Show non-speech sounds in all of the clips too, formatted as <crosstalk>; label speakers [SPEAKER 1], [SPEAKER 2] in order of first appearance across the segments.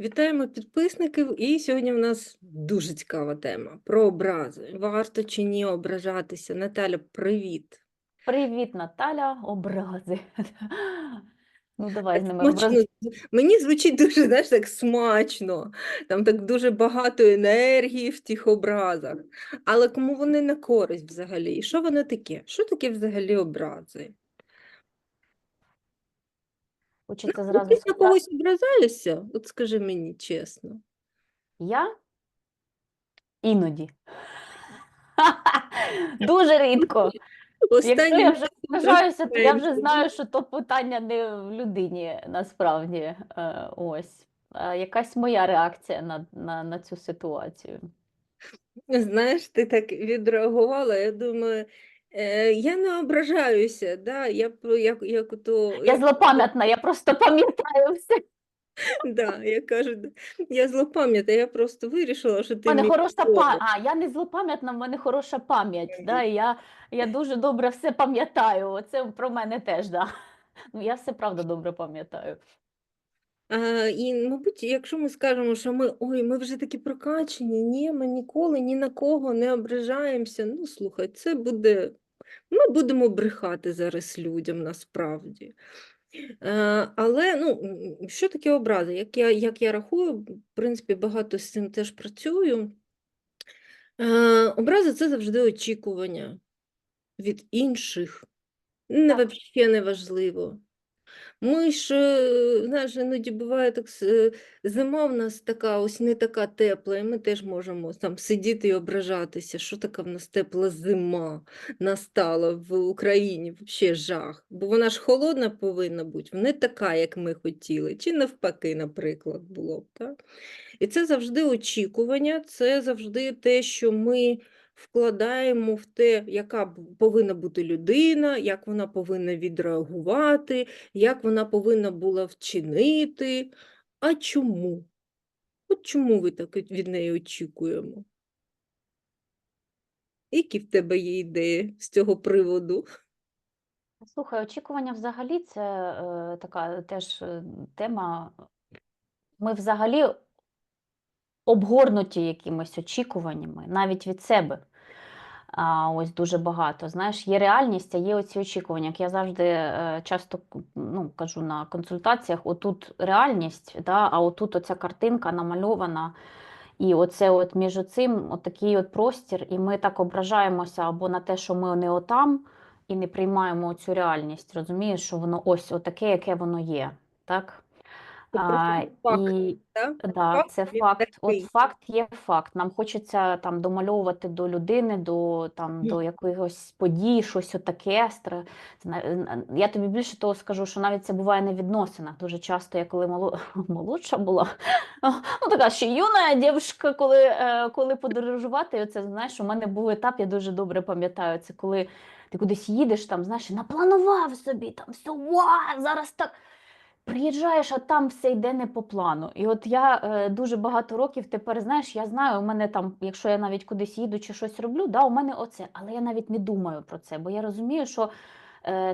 [SPEAKER 1] Вітаємо підписників. І сьогодні в нас дуже цікава тема про образи. Варто чи ні ображатися? Наталя, привіт.
[SPEAKER 2] Привіт, Наталя, образи. <laughs> Ну, давай з ними
[SPEAKER 1] смачно. Мені звучить дуже, знаєш, так смачно. Там так дуже багато енергії в тих образах. Але кому вони на користь взагалі? І що воно таке? Що таке взагалі образи?
[SPEAKER 2] Хочеться зразу
[SPEAKER 1] десь на
[SPEAKER 2] сказати.
[SPEAKER 1] когось ображалися? От скажи мені чесно.
[SPEAKER 2] Я іноді. <laughs> Дуже рідко. Якщо я
[SPEAKER 1] Останнім
[SPEAKER 2] вже ображаюся, то я вже знаю, що то питання не в людині насправді. Е, Ось. А якась моя реакція на, на, на цю ситуацію.
[SPEAKER 1] Знаєш, ти так відреагувала, я думаю, е, я не ображаюся, да, я, про- як, як то,
[SPEAKER 2] Я злопам'ятна, я просто пам'ятаю все.
[SPEAKER 1] да, я кажу, «Да, я злопам'ятна, я просто вирішила, що
[SPEAKER 2] У
[SPEAKER 1] ти
[SPEAKER 2] мене
[SPEAKER 1] мій
[SPEAKER 2] хороша
[SPEAKER 1] ворог».
[SPEAKER 2] пам'ять. А, я не злопам'ятна, в мене хороша пам'ять. Да? і Я, я дуже добре все пам'ятаю. Оце про мене теж, да. Ну, я все правда добре пам'ятаю.
[SPEAKER 1] А, і, мабуть, якщо ми скажемо, що ми, ой, ми вже такі прокачені, ні, ми ніколи ні на кого не ображаємося, ну, слухай, це буде, ми будемо брехати зараз людям насправді. Е, Але ну, що таке образи? Як я, як я рахую, в принципі, багато з цим теж працюю. Е, Образи це завжди очікування від інших. Не взагалі не важливо. Ми ж, знаєш, іноді буває так, е, зима в нас така, ось не така тепла, і ми теж можемо там сидіти і ображатися, що така в нас тепла зима настала в Україні, взагалі жах. Бо вона ж холодна повинна бути, не така, як ми хотіли, чи навпаки, наприклад, було б. Так? І це завжди очікування, це завжди те, що ми вкладаємо в те, яка повинна бути людина, як вона повинна відреагувати, як вона повинна була вчинити. А чому? От чому ви так від неї очікуємо? Які в тебе є ідеї з цього приводу?
[SPEAKER 2] Слухай, очікування взагалі це е, така теж е, тема. Ми взагалі обгорнуті якимись очікуваннями, навіть від себе. А, ось дуже багато. Знаєш, є реальність, а є оці очікування. Як я завжди е, часто ну, кажу на консультаціях, отут реальність, да, а отут оця картинка намальована. І оце от між цим от такий от простір, і ми так ображаємося або на те, що ми не отам, і не приймаємо цю реальність. Розумієш, що воно ось отаке, яке воно є. Так?
[SPEAKER 1] Це
[SPEAKER 2] А,
[SPEAKER 1] факт,
[SPEAKER 2] і
[SPEAKER 1] так?
[SPEAKER 2] Да,
[SPEAKER 1] Факт
[SPEAKER 2] це
[SPEAKER 1] він
[SPEAKER 2] факт. От факт є факт. Нам хочеться там домальовувати до людини, до там
[SPEAKER 1] Мгм.
[SPEAKER 2] до якоїсь події, щось отаке. стра- зна- Я тобі більше того скажу, що навіть це буває на відносинах. Дуже часто я коли моло- <laughs> молодша була, <laughs> ну така ще юна дівчинка, коли, е, коли подорожувати, і оце знаєш, у мене був етап, я дуже добре пам'ятаю. Це коли ти кудись їдеш, там знаєш, і напланував собі там все, вау, зараз так. Приїжджаєш, а там все йде не по плану. І от я е, дуже багато років тепер, знаєш, я знаю, у мене там, якщо я навіть кудись їду чи щось роблю, да, у мене оце, але я навіть не думаю про це, бо я розумію, що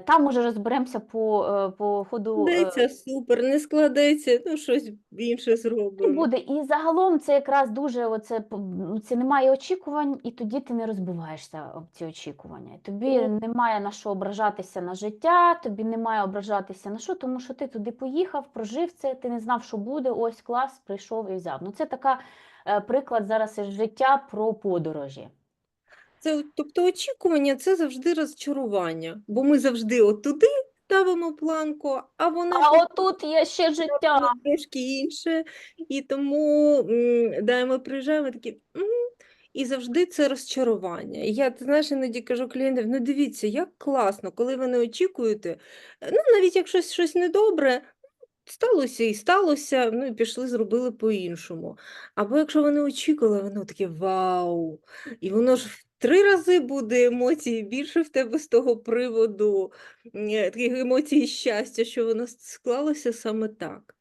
[SPEAKER 2] там уже розберемося по, е, по ходу. е,
[SPEAKER 1] Складеться супер, не складеться, ну щось інше
[SPEAKER 2] і
[SPEAKER 1] зробимо.
[SPEAKER 2] буде. І загалом це якраз дуже оце, це немає очікувань, і тоді ти не розбиваєшся об ці очікування. Тобі
[SPEAKER 1] Ну.
[SPEAKER 2] немає на що ображатися на життя, тобі немає ображатися на що, тому що ти туди поїхав, прожив це, ти не знав, що буде. Ось клас, прийшов і взяв. Ну це така е, приклад зараз життя про подорожі.
[SPEAKER 1] Це, тобто очікування це завжди розчарування, бо ми завжди от туди ставимо планку, а вона
[SPEAKER 2] А отут є ще життя.
[SPEAKER 1] трошки інше, і тому м, да, ми приїжджаємо такі. «М». І завжди це розчарування. І я, ти знаєш, іноді кажу клієнтам, ну дивіться, як класно, коли ви не очікуєте, ну навіть якщо щось, недобре, сталося і сталося, ну і пішли, зробили по-іншому. Або якщо вони очікували, воно таке вау! І воно ж три рази буде емоцій більше в тебе з того приводу, е, таких емоцій щастя, що воно склалося саме так.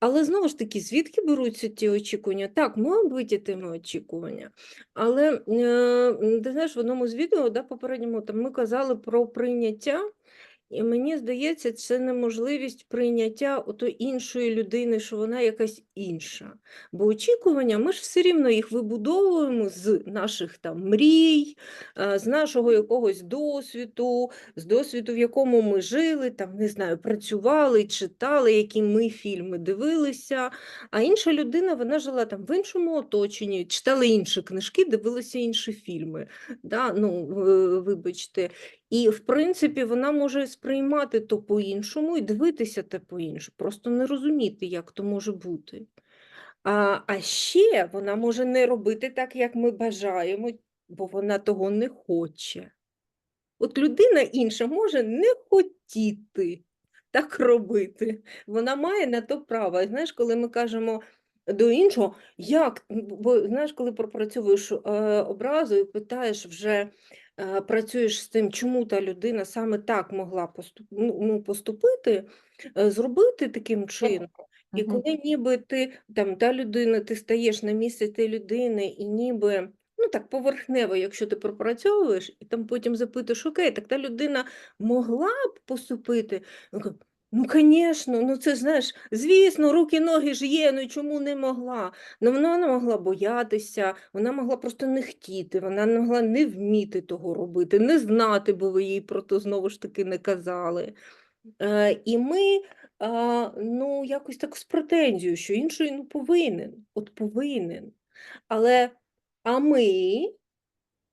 [SPEAKER 1] Але знову ж таки, звідки беруться ті очікування? Так, можуть бути тими очікування. Але е, ти знаєш, в одному з відео, да, попередньому, там ми казали про прийняття І мені здається, це неможливість прийняття ото іншої людини, що вона якась інша. Бо очікування, ми ж все рівно їх вибудовуємо з наших там мрій, е, з нашого якогось досвіду, з досвіду, в якому ми жили, там, не знаю, працювали, читали, які ми фільми дивилися. А інша людина, вона жила там в іншому оточенні, читала інші книжки, дивилася інші фільми. Да? Ну, вибачте. І, в принципі, вона може сприймати то по-іншому і дивитися те по-іншому, просто не розуміти, як то може бути. А, а ще вона може не робити так, як ми бажаємо, бо вона того не хоче. От людина інша може не хотіти так робити. Вона має на то право. І знаєш, коли ми кажемо до іншого, як, бо знаєш, коли пропрацьовуєш е, образу і питаєш вже, працюєш з тим, чому та людина саме так могла поступ, ну, ну, поступити, е, зробити таким чином. І коли ніби ти там та людина, ти стаєш на місце тієї людини, і ніби ну так поверхнево, якщо ти пропрацьовуєш, і там потім запитуєш, окей, так та людина могла б поступити? Ну, звісно, ну це знаєш, звісно, руки, ноги ж є, ну і чому не могла? Ну, вона не могла боятися, вона могла просто не хотіти, вона не могла не вміти того робити, не знати, бо ви їй про то знову ж таки не казали. Е, і ми а, ну, якось так з претензією, що інший ну, повинен, от повинен. Але а ми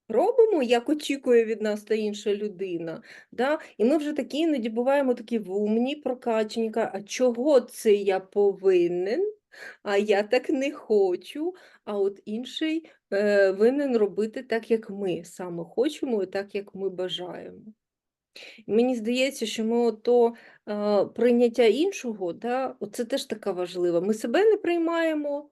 [SPEAKER 1] робимо, як очікує від нас та інша людина. Да? І ми вже такі іноді буваємо такі вумні, прокачені, а чого це я повинен? А я так не хочу, а от інший е, винен робити так, як ми саме хочемо, і так, як ми бажаємо. І Мені здається, що ми ото е, прийняття іншого, да, це теж така важлива. Ми себе не приймаємо,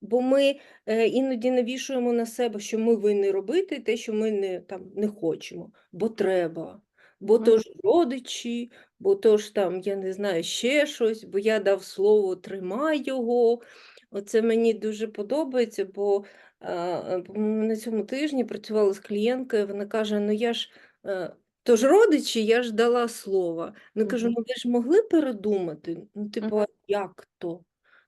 [SPEAKER 1] бо ми е, іноді навішуємо на себе, що ми винні робити те, що ми не, там, не хочемо, бо треба. Бо то ж родичі, бо то ж там, я не знаю, ще щось, бо я дав слово, тримай його. Оце мені дуже подобається, бо е, е, на цьому тижні працювала з клієнткою, вона каже: ну я ж. е, Тож родичі, я ж дала слова. Ну, кажу, ну ви ж могли передумати? Ну, типу, а як то?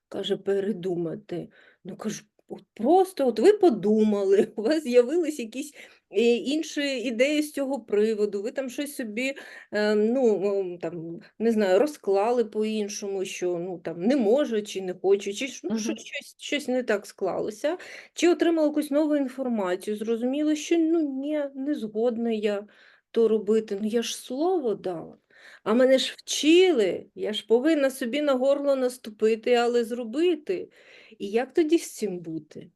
[SPEAKER 1] Каже, передумати. Ну, кажу, от просто от ви подумали, <laughs> у вас з'явились якісь е, інші ідеї з цього приводу, ви там щось собі, е, ну, там, не знаю, розклали по-іншому, що ну, там, не можу, чи не хочу, чи ну, що, щось, щось не так склалося, чи отримали якусь нову інформацію, зрозуміло, що ну, ні, не згодна я то робити, ну я ж слово дала. А мене ж вчили, я ж повинна собі на горло наступити, але зробити. І як тоді з цим бути?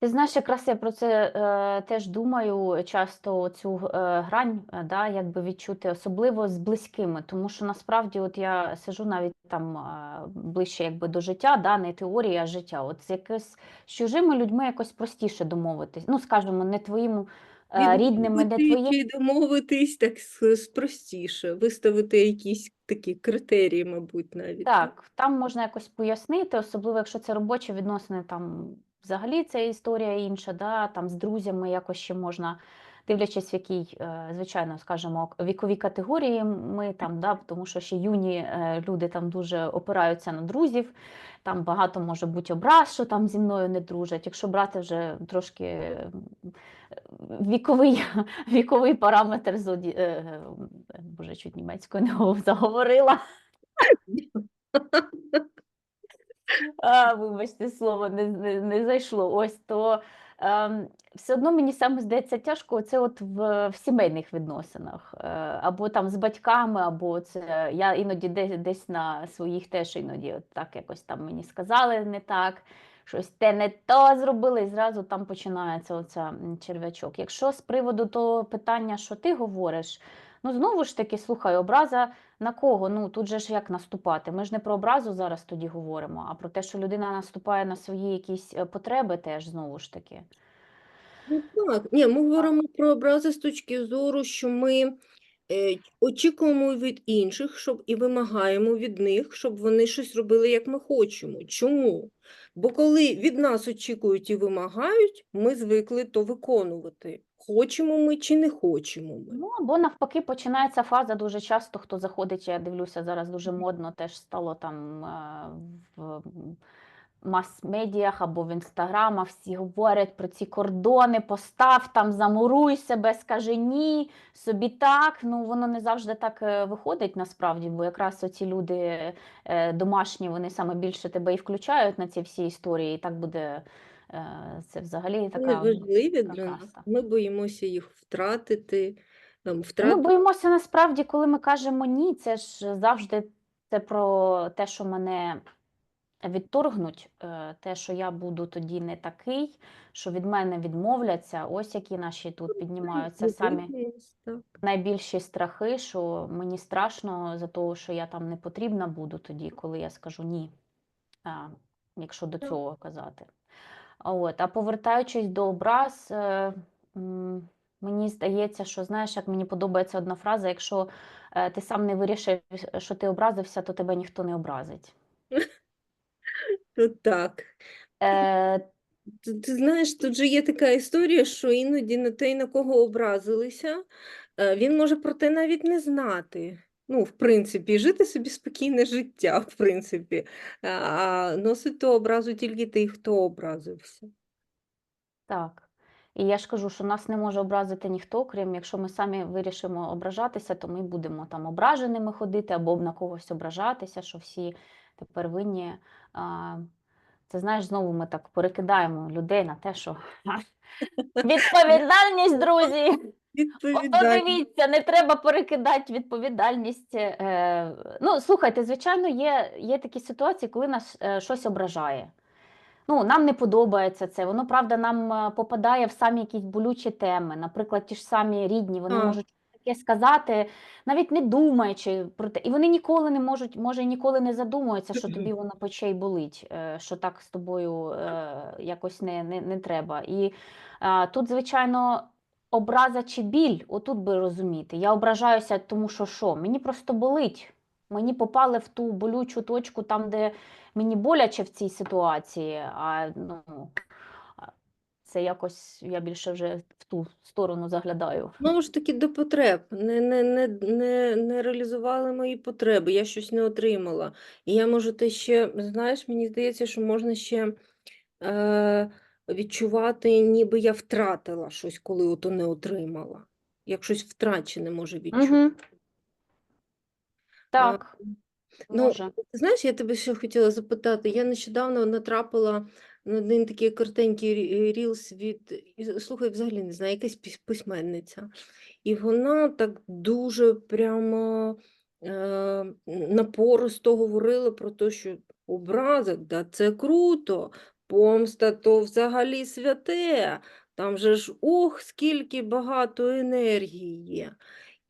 [SPEAKER 2] Ти знаєш, якраз я про це е, теж думаю, часто цю е, грань, е, да, якби відчути, особливо з близькими, тому що насправді от я сижу навіть там е, ближче якби до життя, да, не теорія, життя. От з якось з чужими людьми якось простіше домовитись. Ну, скажімо, не твоїм рідними, не
[SPEAKER 1] Відмовити домовитись так с- с- простіше, виставити якісь такі критерії, мабуть, навіть. так?
[SPEAKER 2] Так, там можна якось пояснити, особливо якщо це робочі відносини, там взагалі це історія інша, да, там з друзями якось ще можна, дивлячись, в якій, е, звичайно, скажімо, віковій категорії ми там, да, тому що ще юні е, люди там дуже опираються на друзів, там багато може бути образ, що там зі мною не дружать. Якщо брати вже трошки віковий, <laughs> віковий параметр зоді... е, е, Боже, чуть німецькою не заговорила. <laughs> А, вибачте, слово не, не, не зайшло. Ось то все одно мені саме здається тяжко це от в, в сімейних відносинах, е, або там з батьками, або це я іноді десь, десь на своїх теж іноді от так якось там мені сказали не так, щось те не то зробили, і зразу там починається оця черв'ячок. Якщо з приводу того питання, що ти говориш, ну знову ж таки, слухай, образа. На кого? Ну тут же ж як наступати? Ми ж не про образу зараз тоді говоримо, а про те, що людина наступає на свої якісь е, потреби, теж знову ж таки.
[SPEAKER 1] Ну так, ні, ми говоримо про образи з точки зору, що ми е, очікуємо від інших, щоб і вимагаємо від них, щоб вони щось робили, як ми хочемо. Чому? Бо коли від нас очікують і вимагають, ми звикли то виконувати. Хочемо ми чи не хочемо ми.
[SPEAKER 2] Ну, або навпаки, починається фаза дуже часто, хто заходить, я дивлюся, зараз дуже модно теж стало там е, в мас-медіях або в інстаграмах всі говорять про ці кордони, постав там, замуруй себе, скажи ні, собі так. Ну, воно не завжди так е, виходить насправді, бо якраз оці люди е, домашні, вони саме більше тебе і включають на ці всі історії, і так буде. е, Це взагалі
[SPEAKER 1] Вони
[SPEAKER 2] така
[SPEAKER 1] важливі для нас. Ми боїмося їх втратити. Там,
[SPEAKER 2] Ми боїмося насправді, коли ми кажемо ні, це ж завжди це про те, що мене відторгнуть, е, те, що я буду тоді не такий, що від мене відмовляться. Ось які наші тут піднімаються самі найбільші страхи, що мені страшно за того, що я там не потрібна буду тоді, коли я скажу ні, якщо до цього казати. От, а повертаючись до образ, е, мені здається, що знаєш, як мені подобається одна фраза: якщо е, ти сам не вирішив, що ти образився, то тебе ніхто не образить. <laughs>
[SPEAKER 1] Так.
[SPEAKER 2] Е,
[SPEAKER 1] Ти, ти знаєш, тут же є така історія, що іноді на той, на кого образилися, е, він може про те навіть не знати. Ну, в принципі, жити собі спокійне життя, в принципі, а- а носить ту образу тільки той, хто образився.
[SPEAKER 2] так. І я ж кажу, що нас не може образити ніхто, крім якщо ми самі вирішимо ображатися, то ми будемо там ображеними ходити або на когось ображатися, що всі тепер винні. Це знаєш, знову ми так перекидаємо людей на те, що відповідальність, друзі. Ото
[SPEAKER 1] Відповідальність.
[SPEAKER 2] дивіться, не треба перекидати відповідальність. Е, ну, слухайте, звичайно, є, є такі ситуації, коли нас е, щось ображає. Ну, нам не подобається це. Воно, правда, нам е, попадає в самі якісь болючі теми. Наприклад, ті ж самі рідні, вони можуть таке сказати, навіть не думаючи про те. І вони ніколи не можуть, може, ніколи не задумуються, що тобі воно пече й болить, е, що так з тобою е, якось не, не, не треба. І е, тут, звичайно, образа чи біль, отут би розуміти. Я ображаюся, тому що що? Мені просто болить. Мені попали в ту болючу точку, там, де мені боляче в цій ситуації, а ну, це якось я більше вже в ту сторону заглядаю.
[SPEAKER 1] Знову ж таки, до потреб. Не, не, не, не, не реалізували мої потреби, я щось не отримала. І я можу те ще, знаєш, мені здається, що можна ще е, відчувати, ніби я втратила щось, коли ото не отримала. Як щось втрачене може відчути.
[SPEAKER 2] Угу. Так,
[SPEAKER 1] Ну,
[SPEAKER 2] може.
[SPEAKER 1] Знаєш, я тебе ще хотіла запитати. Я нещодавно натрапила на один такий коротенький рі- рілс від, слухай, взагалі не знаю, якась письменниця. І вона так дуже прямо е, напористо говорила про те, що образок, да, це круто, помста то взагалі святе. Там же ж ох, скільки багато енергії є.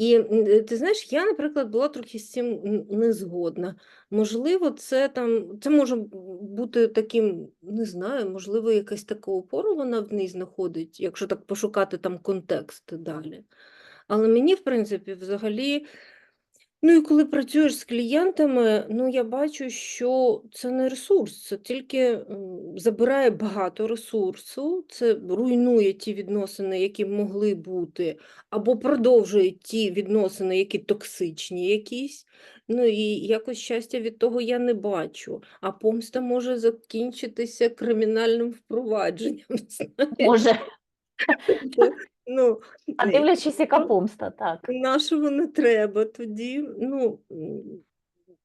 [SPEAKER 1] І е, ти знаєш, я, наприклад, була трохи з цим не згодна. Можливо, це там, це може бути таким, не знаю, можливо, якась така опора вона в ній знаходить, якщо так пошукати там контекст далі. Але мені, в принципі, взагалі, ну і коли працюєш з клієнтами, ну я бачу, що це не ресурс, це тільки м, забирає багато ресурсу, це руйнує ті відносини, які могли бути, або продовжує ті відносини, які токсичні якісь. Ну і якось щастя від того я не бачу. А помста може закінчитися кримінальним впровадженням. <laughs> знаєш.
[SPEAKER 2] Може.
[SPEAKER 1] Ну,
[SPEAKER 2] А дивлячись, яка помста, так.
[SPEAKER 1] Нашого не треба тоді. Ну,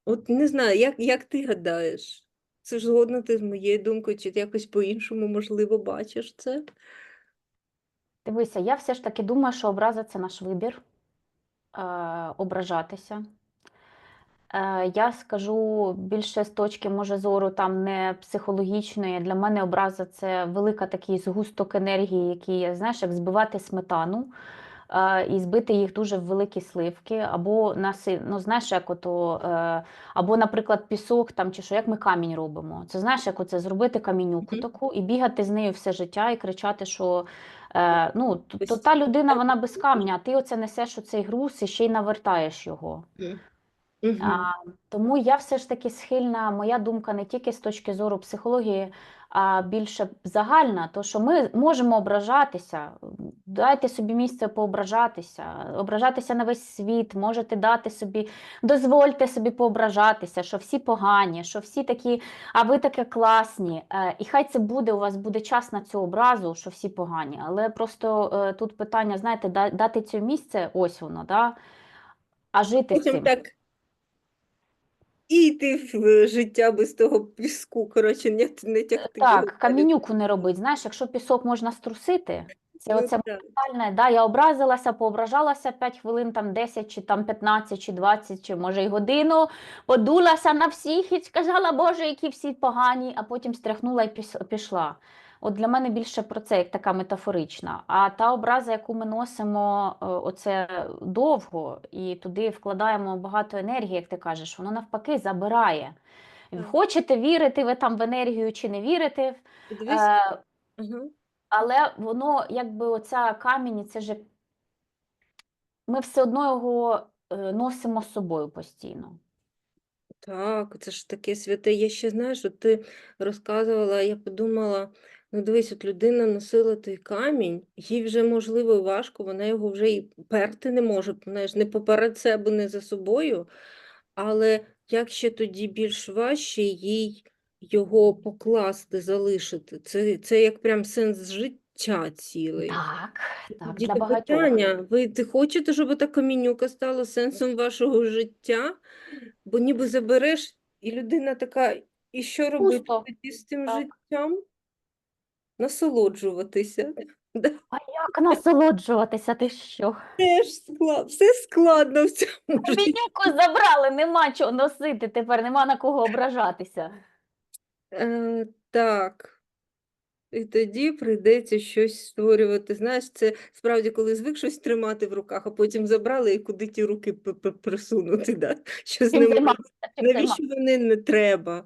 [SPEAKER 1] от не знаю, як, як ти гадаєш? Це ж згодна ти з моєю думкою, чи ти якось по-іншому, можливо, бачиш це?
[SPEAKER 2] Дивися, я все ж таки думаю, що образа це наш вибір е, ображатися. Е, Я скажу більше з точки, може, зору там не психологічної. Для мене образа це велика такий згусток енергії, який, знаєш, як збивати сметану е, і збити їх дуже в великі сливки, або наси, ну, знаєш, як ото, е, або, наприклад, пісок там чи що, як ми камінь робимо. Це знаєш, як оце зробити камінюку таку і бігати з нею все життя і кричати, що ну, то, то та людина вона без камня, а ти оце несеш оцей груз і ще й навертаєш його.
[SPEAKER 1] Мгм.
[SPEAKER 2] А, тому я все ж таки схильна, моя думка не тільки з точки зору психології, а більше загальна, то що ми можемо ображатися. Дайте собі місце поображатися, ображатися на весь світ, можете дати собі, дозвольте собі поображатися, що всі погані, що всі такі, а ви таке класні. Е, І хай це буде, у вас буде час на цю образу, що всі погані. Але просто е, тут питання, знаєте, дати це місце, ось воно, да? а жити з цим.
[SPEAKER 1] так і йти в життя без того піску, коротше, не, не тягти
[SPEAKER 2] Так, камінюку не робить. Знаєш, якщо пісок можна струсити, це
[SPEAKER 1] Ну,
[SPEAKER 2] оце
[SPEAKER 1] так.
[SPEAKER 2] да, я образилася, поображалася 5 хвилин, там 10, чи там 15, чи 20, чи може й годину, подулася на всіх і сказала, Боже, які всі погані, а потім стряхнула і пішла. От для мене більше про це, як така метафорична. А та образа, яку ми носимо е, оце довго і туди вкладаємо багато енергії, як ти кажеш, воно навпаки забирає. Хочете вірити ви там в енергію чи не вірите, Е, але воно, якби оця камінь, це ж ми все одно його е, носимо з собою постійно.
[SPEAKER 1] Так, це ж таке святе. Я ще, знаєш, от ти розказувала, я подумала, ну дивись, от людина носила той камінь, їй вже, можливо, важко, вона його вже і перти не може, знаєш, не поперед себе, не за собою, але як ще тоді більш важче їй його покласти, залишити. Це, це як прям сенс життя цілий.
[SPEAKER 2] Так, так,
[SPEAKER 1] Тоді
[SPEAKER 2] для багатьох.
[SPEAKER 1] питання, ви ти хочете, щоб та камінюка стала сенсом вашого життя? Бо ніби забереш, і людина така, і що робити
[SPEAKER 2] Пусто.
[SPEAKER 1] з цим
[SPEAKER 2] Так.
[SPEAKER 1] життям? Насолоджуватися.
[SPEAKER 2] А як насолоджуватися, ти що?
[SPEAKER 1] Теж склад, все складно в цьому житті.
[SPEAKER 2] Забрали, нема чого носити, тепер нема на кого ображатися.
[SPEAKER 1] Е, так. І тоді прийдеться щось створювати. Знаєш, це справді, коли звик щось тримати в руках, а потім забрали і куди ті руки п- п- присунути, да? що з
[SPEAKER 2] Чим
[SPEAKER 1] ними
[SPEAKER 2] займатися, чим
[SPEAKER 1] Навіщо вони не треба?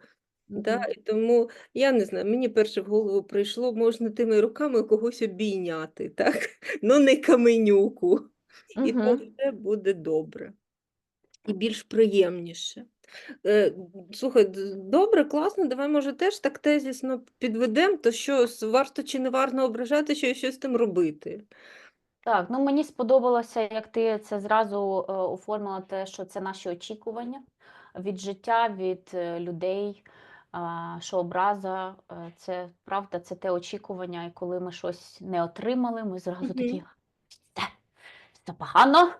[SPEAKER 1] Да? І тому я не знаю, мені перше в голову прийшло, можна тими руками когось обійняти, так? <laughs> Ну не каменюку. І то
[SPEAKER 2] Мгм.
[SPEAKER 1] все буде добре. І більш приємніше. Е, слухай, д- добре, класно, давай, може, теж так тезісно підведемо, то що с- варто чи не варто ображати, що щось з тим робити.
[SPEAKER 2] Так, ну мені сподобалося, як ти це зразу е, оформила те, що це наші очікування від життя, від е, людей, що образа е, це правда, це те очікування, і коли ми щось не отримали, ми зразу такі все, все погано,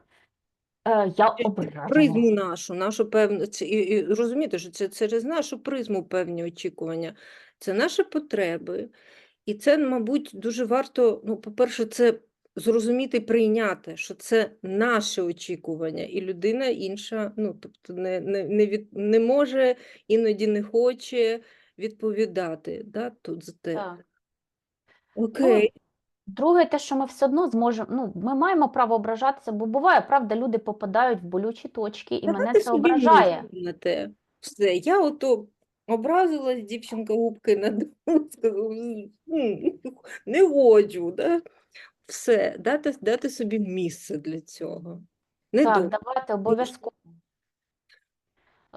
[SPEAKER 2] е, я ображена.
[SPEAKER 1] Призму нашу, нашу певну, це, і, і розумієте, що це через нашу призму певні очікування. Це наші потреби. І це, мабуть, дуже варто, ну, по-перше, це зрозуміти і прийняти, що це наше очікування, і людина інша, ну, тобто не, не, не, від, не може, іноді не хоче відповідати да, тут за те.
[SPEAKER 2] Так.
[SPEAKER 1] Окей.
[SPEAKER 2] Друге, те, що ми все одно зможемо, ну, ми маємо право ображатися, бо буває, правда, люди попадають в болючі точки, і мене це ображає.
[SPEAKER 1] на те. Все, я ото образилась, дівчинка губки надула, <laughs> сказала, не годжу, да? Все, дати, дати собі місце для цього. Не
[SPEAKER 2] Так,
[SPEAKER 1] думати.
[SPEAKER 2] давайте обов'язково.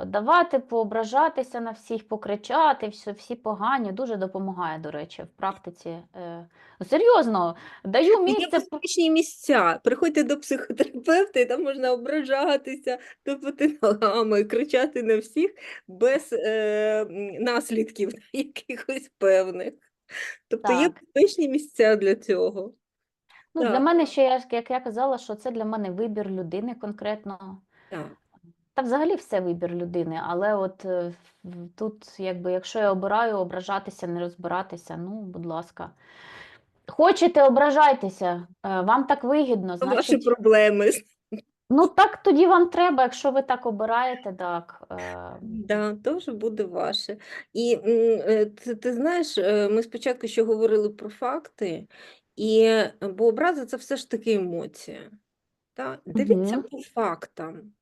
[SPEAKER 2] Давати поображатися на всіх, покричати, всі, всі погані, дуже допомагає, до речі, в практиці. Е, ну, серйозно, даю місце. по-
[SPEAKER 1] безпечні місця. Приходьте до психотерапевта, і там можна ображатися, тупити ногами, кричати на всіх без е, наслідків <laughs> якихось певних. Тобто є
[SPEAKER 2] Так.
[SPEAKER 1] безпечні місця для цього.
[SPEAKER 2] Ну, для мене ще, я ж- як я казала, що це для мене вибір людини конкретно.
[SPEAKER 1] Так.
[SPEAKER 2] Та взагалі все вибір людини, але от е, в- тут, якби, якщо я обираю ображатися, не розбиратися, ну, будь ласка. Хочете, ображайтеся, е, вам так вигідно,
[SPEAKER 1] Це ваші
[SPEAKER 2] значить,
[SPEAKER 1] проблеми.
[SPEAKER 2] ну так тоді вам треба, якщо ви так обираєте, так. е,
[SPEAKER 1] Да, теж буде ваше. І м, е, ти, ти знаєш, е, ми спочатку ще говорили про факти, і, бо образи це все ж таки емоція. Та? Дивіться
[SPEAKER 2] Мгм.
[SPEAKER 1] по фактам.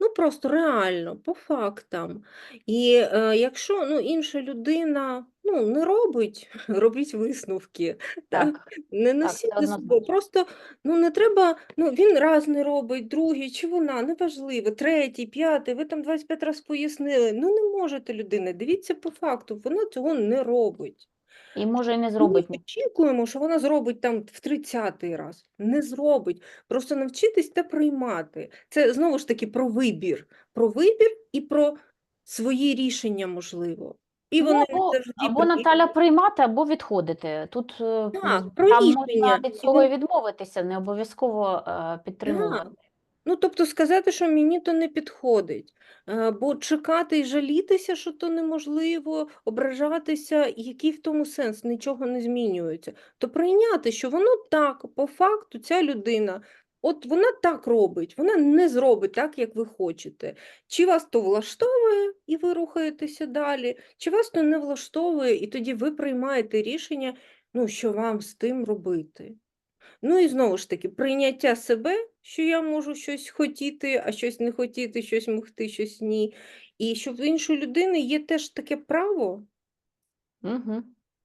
[SPEAKER 1] Ну, просто реально, по фактам. І, е, якщо, ну, інша людина, ну, не робить, <laughs> робіть висновки, так.
[SPEAKER 2] Так,
[SPEAKER 1] Не носіть
[SPEAKER 2] це
[SPEAKER 1] собою. Просто, ну, не треба, ну, він раз не робить, другий чи вона, неважливо, третій, п'ятий, ви там 25 раз пояснили. Ну, не можете людина, дивіться по факту, вона цього не робить.
[SPEAKER 2] І може і не
[SPEAKER 1] Ми
[SPEAKER 2] зробить. ні.
[SPEAKER 1] очікуємо, що вона зробить там в 30-й раз. Не зробить. Просто навчитись та приймати. Це знову ж таки про вибір. Про вибір і про свої рішення, можливо. І
[SPEAKER 2] Ну,
[SPEAKER 1] вони
[SPEAKER 2] або,
[SPEAKER 1] завжди
[SPEAKER 2] або. Наталя приймати, або відходити. Тут е,
[SPEAKER 1] Так, про
[SPEAKER 2] там
[SPEAKER 1] рішення.
[SPEAKER 2] можна від цього і відмовитися, не обов'язково е, підтримувати.
[SPEAKER 1] Ну, тобто сказати, що мені то не підходить. Е, Бо чекати і жалітися, що то неможливо, ображатися, який в тому сенс, нічого не змінюється. То прийняти, що воно так, по факту, ця людина, от вона так робить, вона не зробить так, як ви хочете. Чи вас то влаштовує, і ви рухаєтеся далі, чи вас то не влаштовує, і тоді ви приймаєте рішення, ну, що вам з тим робити. Ну і знову ж таки, прийняття себе, що я можу щось хотіти, а щось не хотіти, щось могти, щось ні. І що в іншої людини є теж таке право,
[SPEAKER 2] Угу.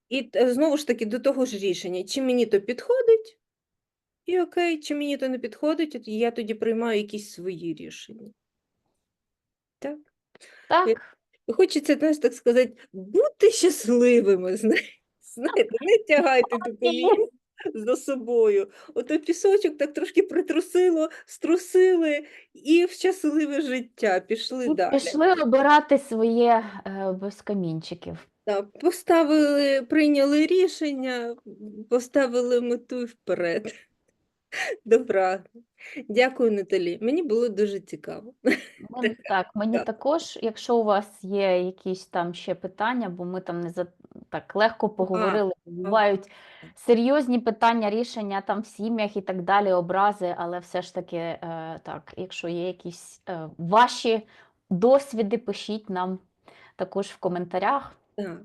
[SPEAKER 1] і знову ж таки до того ж рішення, чи мені то підходить, і окей, чи мені то не підходить, от я тоді приймаю якісь свої рішення. Так?
[SPEAKER 2] Так,
[SPEAKER 1] І Хочеться, знаєш, так сказати, бути щасливими, знаєте, не тягайте ту колію за собою. Ото пісочок так трошки притрусило, струсили і в щасливе життя пішли
[SPEAKER 2] і
[SPEAKER 1] далі.
[SPEAKER 2] пішли обирати своє е, без камінчиків.
[SPEAKER 1] Так, поставили, прийняли рішення, поставили мету і вперед. <laughs> Добра. Дякую, Наталі. Мені було дуже цікаво. <laughs>
[SPEAKER 2] Мен- Так, мені
[SPEAKER 1] Так.
[SPEAKER 2] також, якщо у вас є якісь там ще питання, бо ми там не за так легко поговорили, бувають серйозні питання, рішення там в сім'ях і так далі, образи, але все ж таки, е, так, якщо є якісь е, ваші досвіди, пишіть нам також в коментарях.
[SPEAKER 1] Так,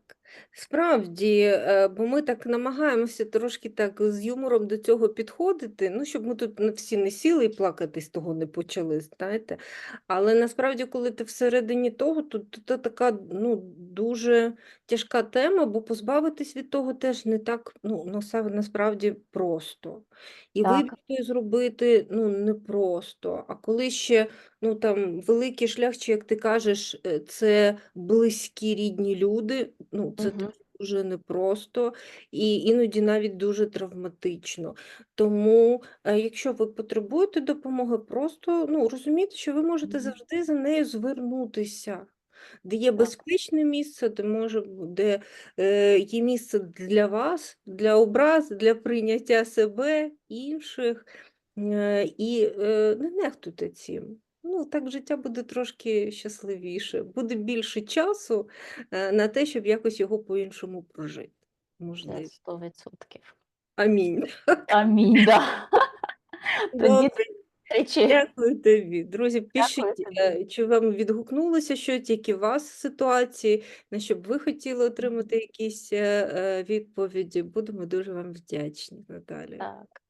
[SPEAKER 1] справді, е, бо ми так намагаємося трошки так з юмором до цього підходити, ну, щоб ми тут не всі не сіли і плакати з того не почали, знаєте. Але насправді, коли ти всередині того, то то це така ну, дуже тяжка тема, бо позбавитись від того теж не так, ну, насправді просто. І
[SPEAKER 2] Так.
[SPEAKER 1] вибір той зробити, ну, непросто. А коли ще ну там великий шлях, чи як ти кажеш, е, це близькі рідні люди. Ну, це
[SPEAKER 2] Мгм.
[SPEAKER 1] теж дуже непросто і іноді навіть дуже травматично. Тому, е, якщо ви потребуєте допомоги, просто ну, розумійте, що ви можете
[SPEAKER 2] Мгм.
[SPEAKER 1] завжди за нею звернутися. Де є безпечне місце, де може де е, є місце для вас, для образ, для прийняття себе, інших. Е, І е, не нехтуйте цим. Ну, так життя буде трошки щасливіше, буде більше часу е, на те, щоб якось його по-іншому прожити.
[SPEAKER 2] Це
[SPEAKER 1] Можливо.
[SPEAKER 2] 100%.
[SPEAKER 1] Амінь.
[SPEAKER 2] Амінь, да. <laughs> Тоді
[SPEAKER 1] Добре,
[SPEAKER 2] зустрічі.
[SPEAKER 1] дякую тобі. Друзі, пишіть,
[SPEAKER 2] тобі.
[SPEAKER 1] е, чи вам відгукнулося щось, які у вас ситуації, на що б ви хотіли отримати якісь е, е, відповіді. Будемо дуже вам вдячні, Наталя.
[SPEAKER 2] Так.